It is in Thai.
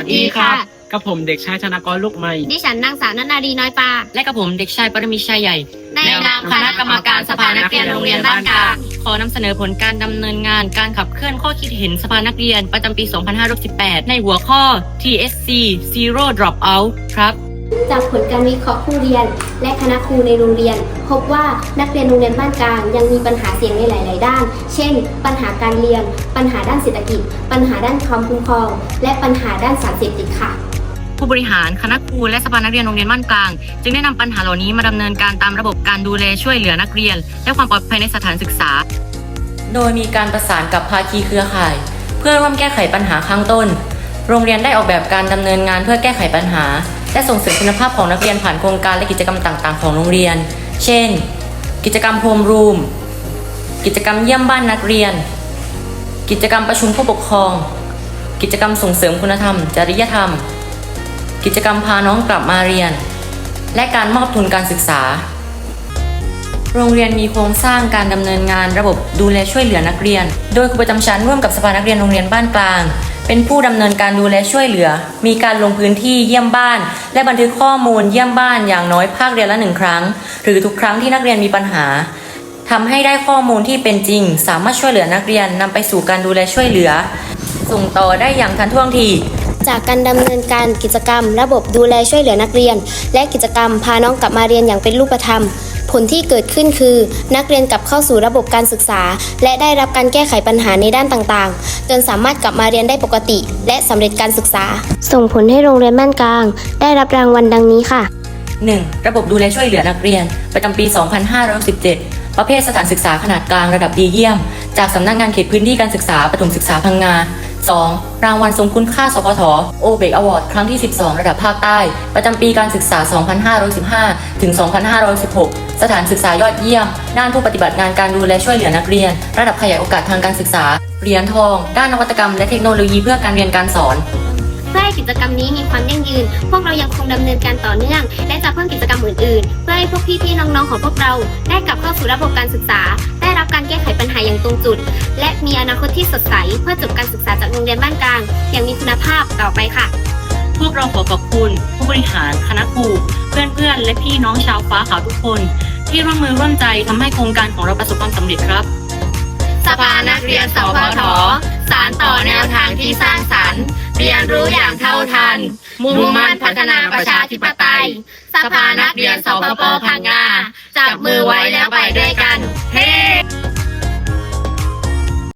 วัสดีครับกับผมเด็กชายธนากรลูกไม้ดิฉันนางสาวนันนาดีน้อยปา และกับผมเด็กชายปรมิชัยใหญ่ ในนามคณะกรรมการสภานักเรียนโรงเรียนบ้านกลางขอนำเสนอผลการดำเนินงานการขับเคลื่อนข้อคิดเห็นสภานักเรียนประจำปี 2568ในหัวข้อ TSC Zero Dropout ครับ จากผลการวิเคราะห์ผู้เรียน และคณะครูในโรงเรียน พบว่านักเรียนโรงเรียนบ้านกลางยังมีปัญหาเสี่ยงในหลาย ๆ ด้าน เช่น ปัญหาการเรียน ปัญหาด้านเศรษฐกิจ ปัญหาด้านความคุ้มครอง และปัญหาด้านสารเสพติดค่ะผู้บริหารคณะครูและสภานักเรียนโรงเรียนบ้านกลาง จึงได้นำปัญหาเหล่านี้มาดำเนินการตามระบบการดูแลช่วยเหลือนักเรียน และความปลอดภัยในสถานศึกษา โดยมีการประสานกับภาคีเครือข่าย เพื่อร่วมแก้ไขปัญหาข้างต้น โรงเรียนได้ออกแบบการดำเนินงานเพื่อแก้ไขปัญหา และส่งเสริมคุณภาพของนักเรียนผ่านโครงการและกิจกรรมต่าง ๆ ของโรงเรียน เช่น กิจกรรมโฮมรูม กิจกรรมเยี่ยมบ้านนักเรียน กิจกรรมประชุมผู้ปกครอง กิจกรรมส่งเสริมคุณธรรม จริยธรรม กิจกรรมพาน้องกลับมาเรียน และการมอบทุนการศึกษา โรงเรียนมีโครงสร้างการดำเนินงานระบบดูแลช่วยเหลือนักเรียน โดยครูประจำชั้นร่วมกับสภานักเรียนโรงเรียนบ้านกลาง เป็นผู้ดำเนินการดูแลช่วยเหลือ มีการลงพื้นที่เยี่ยมบ้าน และบันทึกข้อมูลเยี่ยมบ้านอย่างน้อยภาคเรียนละหนึ่งครั้ง หรือทุกครั้งที่นักเรียนมีปัญหาทำให้ได้ข้อมูลที่เป็นจริง สามารถช่วยเหลือนักเรียนนำไปสู่การดูแลช่วยเหลือ ส่งต่อได้อย่างทันท่วงทีจากการดำเนินการกิจกรรม ระบบดูแลช่วยเหลือนักเรียน และกิจกรรมพาน้องกลับมาเรียนอย่างเป็นรูปธรรม ผลที่เกิดขึ้นคือ นักเรียนกลับเข้าสู่ระบบการศึกษา และได้รับการแก้ไขปัญหาในด้านต่างๆ จนสามารถกลับมาเรียนได้ปกติ และสำเร็จการศึกษา ส่งผลให้โรงเรียนบ้านกลาง ได้รับรางวัลดังนี้ค่ะ 1. ระบบดูแลช่วยเหลือนักเรียน ประจำปี 2517ประเภทสถานศึกษาขนาดกลางระดับดีเยี่ยม จากสำนักงานเขตพื้นที่การศึกษาประถมศึกษาพังงา 2. รางวัลทรงคุณค่าสพทโอเบกอวอร์ดครั้งที่ 12 ระดับภาคใต้ ประจำปีการศึกษา 2515 ถึง 2516 สถานศึกษายอดเยี่ยม ด้านผู้ปฏิบัติงานการดูแลช่วยเหลือนักเรียน ระดับขยายโอกาสทางการศึกษา เหรียญทอง ด้านนวัตกรรมและเทคโนโลยีเพื่อการเรียนการสอนเพื่อให้กิจกรรมนี้มีความยั่งยืน พวกเรายังคงดำเนินการต่อเนื่อง และจะเพิ่มกิจกรรมอื่นๆ เพื่อให้พวกพี่ๆน้องๆของพวกเรา ได้กลับเข้าสู่ระบบการศึกษา รับการแก้ไขปัญหาอย่างตรงจุด และมีอนาคตที่สดใส เพื่อจบการศึกษาจากโรงเรียนบ้านกลาง อย่างมีคุณภาพต่อไปค่ะ พวกเราขอขอบคุณ ผู้บริหารคณะครูเพื่อนๆ และพี่น้องชาวฟ้าขาวทุกคน ที่ร่วมมือร่วมใจทำให้โครงการของเราประสบความสำเร็จครับ สภานักเรียนสพท สารต่อแนวทางที่สร้างสรรค์เรียนรู้อย่างเท่าทัน มุ่งมั่นพัฒนาประชาธิปไตย สภานักเรียนสปปพังงาจับมือไว้แล้วไปด้วยกัน เฮ้